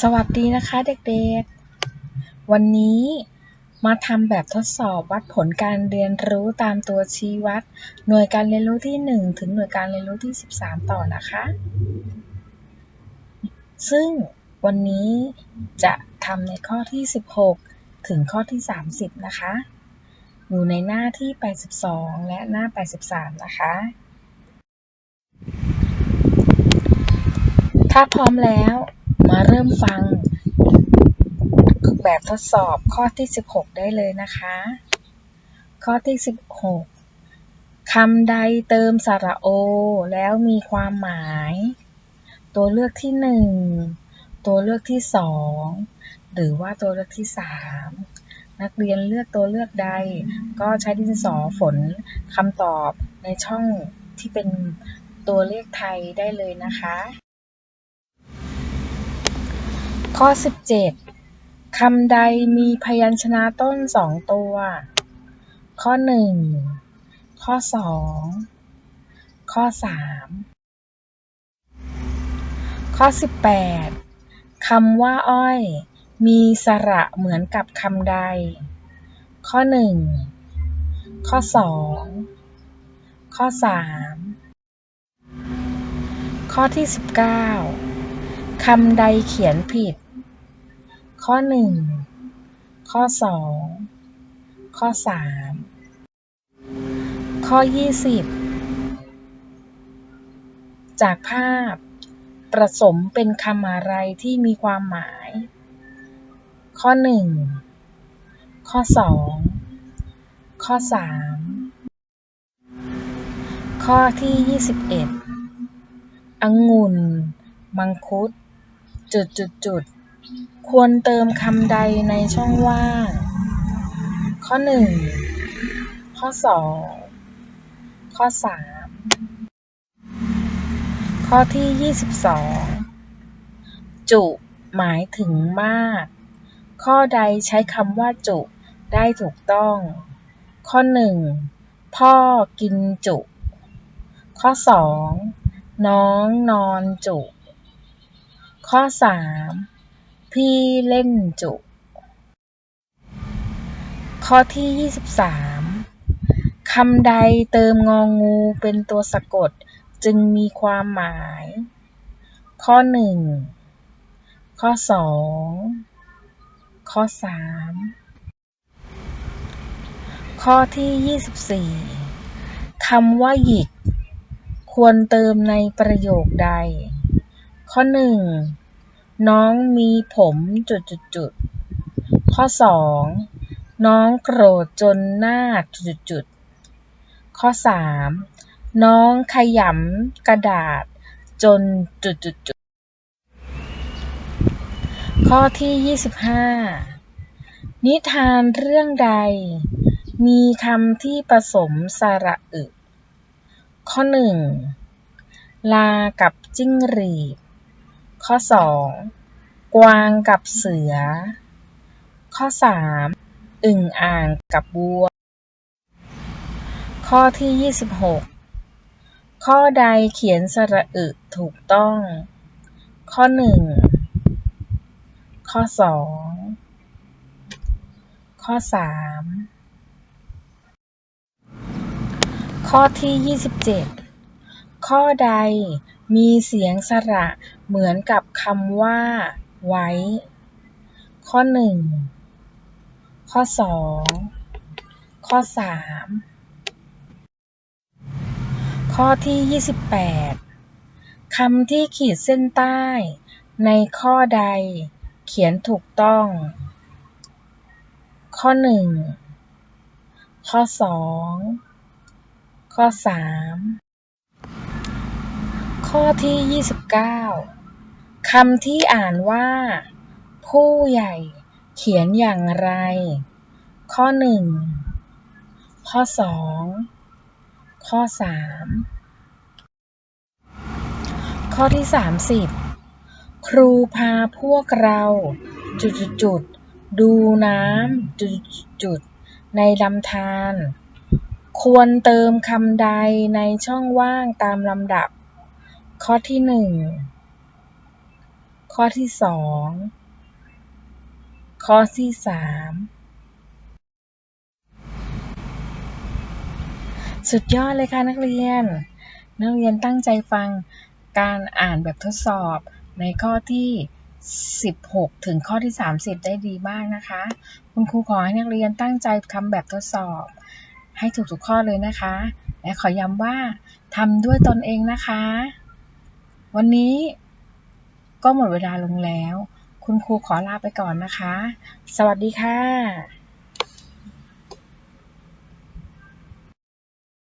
สวัสดีนะคะเด็กๆ วันนี้มาทำแบบทดสอบวัดผลการเรียนรู้ตามตัวชี้วัด หน่วยการเรียนรู้ที่ 1 ถึงหน่วยการเรียนรู้ที่ 13 ต่อนะคะ ซึ่งวันนี้จะทำในข้อที่ 16 ถึงข้อที่ 30 นะคะ อยู่ในหน้าที่ 82 และหน้า 83 นะคะ ถ้าพร้อมแล้ว มาเริ่มฟัง แบบทดสอบข้อที่ 16 ได้เลยนะคะ ข้อที่ 16 คำใดเติมสระโอ แล้วมีความหมาย ตัวเลือกที่ 1 ตัวเลือกที่ 2 หรือว่าตัวเลือกที่ 3 นักเรียนเลือกตัวเลือกใด ก็ใช้ดินสอฝนคำตอบในช่องที่เป็นตัวเลขไทยได้เลยนะคะ ข้อ 17 คำใดมีพยัญชนะต้นสองตัว ข้อ 1 ข้อ 2 ข้อ 3 ข้อ 18 คำว่าอ้อย มีสระเหมือนกับคำใด ข้อ 1 ข้อ 2 ข้อ 3 ข้อที่ 19 คำใดเขียนผิด ข้อ 1 ข้อ 2 ข้อ 3 ข้อ 20 จากภาพประสมเป็นคำอะไรที่มีความหมาย ข้อ 1 ข้อ 2 ข้อ 3 ข้อที่ 21 องุ่น มังคุด จุดจุดจุดควรเติมคำใดในช่องว่าง ข้อ1ข้อ2ข้อ3ข้อที่22จุหมายถึงมาก ข้อใดใช้คำว่าจุได้ถูกต้อง ข้อ1พ่อกินจุ ข้อ2น้องนอนจุ ข้อ3พี่เล่นจุ ข้อที่ 23 คำใดเติมงองูเป็นตัวสะกดจึงมีความหมาย ข้อ 1 ข้อ 2 ข้อ 3 ข้อที่ 24 คำว่าหยิกควรเติมในประโยคใด ข้อ 1 น้องมีผมจุดจุดจุดข้อ2น้องโกรธจนหน้าจุดจุดข้อ3น้องขยำกระดาษจนจุดจุดจุดข้อที่25นิทานเรื่องใด มีคำที่ผสมสระอึ ข้อ1ลากับจิ้งหรีด ข้อ 2 กวางกับเสือ ข้อ 3 อึ่งอ่างกับวัว ข้อที่ 26 ข้อใดเขียนสระอึถูกต้อง ข้อ 1 ข้อ 2 ข้อ 3 ข้อที่ 27 ข้อใด มีเสียงสระเหมือนกับคำว่า ไว้ ข้อ1ข้อ2ข้อ3ข้อที่ 28 คำที่ขีดเส้นใต้ ในข้อใด เขียนถูกต้อง ข้อ 1 ข้อ 2 ข้อ 3 ข้อที่ 29 คำที่อ่านว่า ผู้ใหญ่ เขียนอย่างไร ข้อ 1 ข้อ 2 ข้อ 3 ข้อที่ 30 ครูพาพวกเรา จุดจุดดูน้ำจุดจุดในลำธารควรเติมคำใดในช่องว่างตามลำดับ ข้อที่1ข้อที่สองข้อที่สามสุดยอดเลยค่ะนักเรียน นักเรียนตั้งใจฟังการอ่านแบบทดสอบในข้อที่ 16 ถึงข้อที่ 30 ได้ดีมากนะคะ คุณครูขอให้นักเรียนตั้งใจทำแบบทดสอบ ให้ถูกทุกข้อเลยนะคะ และขอย้ำว่าทำด้วยตนเองนะคะ วันนี้ก็หมดเวลาลงแล้ว คุณครูขอลาไปก่อนนะคะ สวัสดีค่ะ